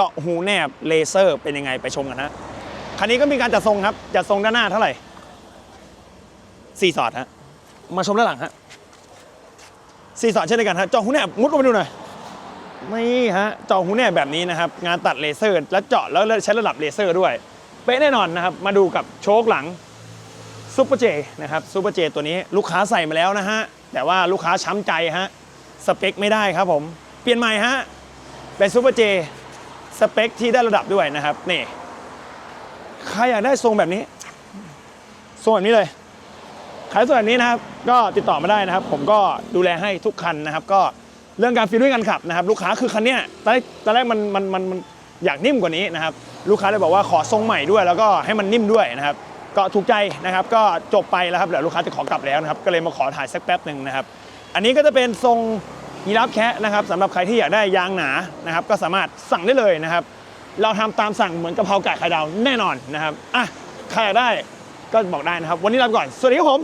เจาะหูแนบเลเซอร์เป็นยังไงไปชมกันฮะคันนี้ก็มีการจัดทรงครับ จัดทรงด้านหน้าเท่าไหร่สี่สอดฮะมาชมด้านหลังฮะสี่สอดเช่นเดียวกันฮะเจาะหูแนบมุดลงไปดูหน่อยนี่ฮะเจาะหูแนบแบบนี้นะครับ งานตัดเลเซอร์ แล้วเจาะแล้วใช้ระดับเลเซอร์ด้วยเป๊ะแน่นอนนะครับ มาดูกับโชคหลังซูเปอร์เจนะครับซูเปอร์เจตัวนี้ลูกค้าใส่มาแล้วนะฮะ แต่ว่าลูกค้าช้ำใจฮะ สเปคไม่ได้ครับผม เปลี่ยนใหม่ฮะ เป็นซูเปอร์เจ สเปคที่ได้ระดับด้วยนะครับนี่ใครอยากได้ทรงแบบนี้ ทรงแบบนี้เลยใครทรงแบบนี้นะครับก็ติดต่อมาได้นะครับ ผมก็ดูแลให้ทุกคันนะครับ ก็เรื่องการฟีลลิ่งการขับนะครับ ลูกค้าคือคันเนี้ยตอนแรกตอนแรกมันมันมันมันอยากนิ่มกว่านี้นะครับ ลูกค้าเลยบอกว่าขอทรงใหม่ด้วย แล้วก็ให้มันนิ่มด้วยนะครับ ก็ถูกใจนะครับ ก็จบไปแล้วครับเดี๋ยวลูกค้าจะขอกลับแล้วนะครับ ก็เลยมาขอถ่ายสักแป๊บหนึ่งนะครับ อันนี้ก็จะเป็นทรง ยีราฟแคะนะครับสำหรับใครที่อยากได้ยางหนานะครับก็สามารถสั่งได้เลยนะครับ เราทำตามสั่งเหมือนกะเพราไก่ไข่ดาวแน่นอนนะครับอะใครอยากได้ก็บอกได้นะครับ วันนี้ลาไปก่อน สวัสดีครับผม